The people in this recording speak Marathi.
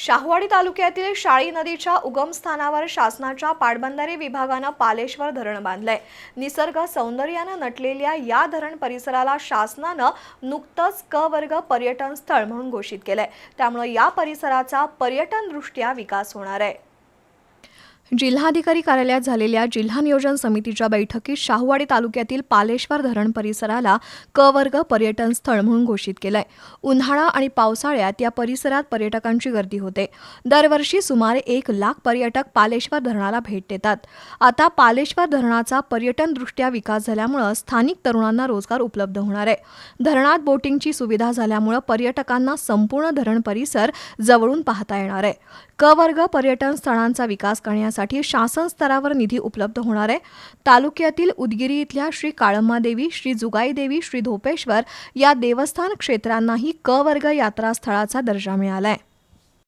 शाहवाडी तालुक्यातील शाळी नदीच्या उगमस्थानावर शासनाच्या पाटबंधारे विभागानं पालेश्वर धरण बांधलंय. निसर्ग सौंदर्यानं नटलेल्या या धरण परिसराला शासनानं नुकतंच क वर्ग पर्यटन स्थळ म्हणून घोषित केलंय. त्यामुळे या परिसराचा पर्यटनदृष्ट्या विकास होणार आहे. जिल्हाधिकारी कार्यालयात झालेल्या जिल्हा नियोजन समितीच्या बैठकीत शाहूवाडी तालुक्यातील पालेश्वर धरण परिसराला क वर्ग पर्यटन स्थळ म्हणून घोषित केलंय. उन्हाळा आणि पावसाळ्यात या परिसरात पर्यटकांची गर्दी होते. दरवर्षी सुमारे एक लाख पर्यटक पालेश्वर धरणाला भेट देतात. आता पालेश्वर धरणाचा पर्यटनदृष्ट्या विकास झाल्यामुळं स्थानिक तरुणांना रोजगार उपलब्ध होणार आहे. धरणात बोटिंगची सुविधा झाल्यामुळं पर्यटकांना संपूर्ण धरण परिसर जवळून पाहता येणार आहे. क वर्ग पर्यटन स्थळांचा विकास करण्यासाठी शासन स्तरावर निधी उपलब्ध होणार आहे. तालुक्यातील उदगिरी इथल्या श्री काळम्मादेवी श्री जुगाईदेवी श्री धोपेश्वर या देवस्थान क्षेत्रांनाही क वर्ग यात्रा स्थळाचा दर्जा मिळालाय.